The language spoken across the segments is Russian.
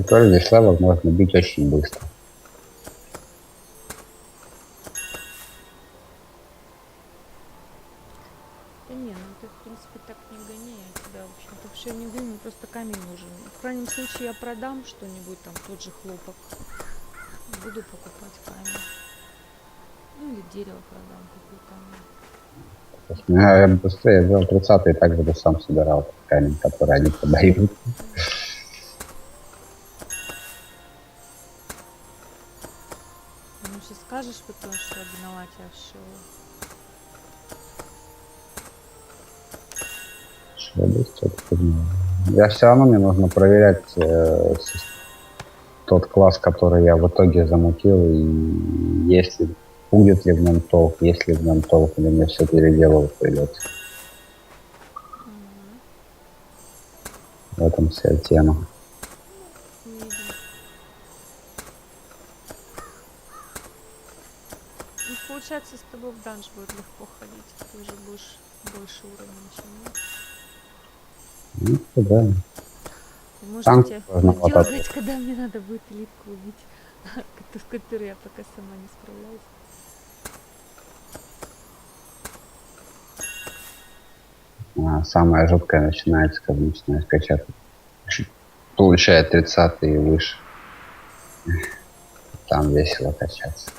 Здесь левел можно бить очень быстро. Да не, ну ты в принципе так не гони, я тебя, в общем-то, вообще не гоню, мне просто камень нужен. В крайнем случае я продам что-нибудь, там тот же хлопок. Буду покупать камень. Ну или дерево продам. То есть, ну, я быстрее взял 30 и также бы сам собирал камень, который они продают. Ну, сейчас скажешь потом, что я виноват, я все. Что быстро понимаю. Я все равно мне нужно проверять э, сис- тот класс, который я в итоге замутил, и если будет ли в нем толк, есть ли в нем толк, или мне все переделывать придется. Мгм. В этом вся тема. Увидим. Ну, получается, с тобой в данж будет легко ходить. Ты уже будешь больше уровня, чем я. Ну, да. Может, тебе дергать, когда мне надо будет элитку убить, с которой я пока сама не справляюсь. А, самое жуткое начинается, когда начинаешь качать. Получает 30 и выше. Там весело качаться.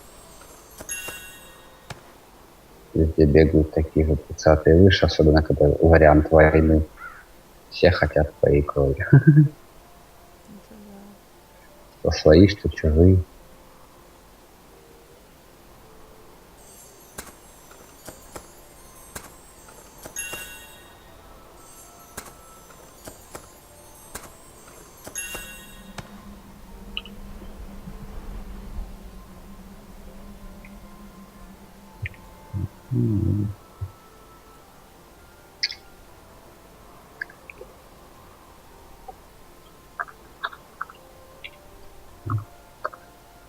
Везде бегают такие же 30 и выше, особенно когда вариант войны. Все хотят твоей крови. Что свои, что чужие. Hmm.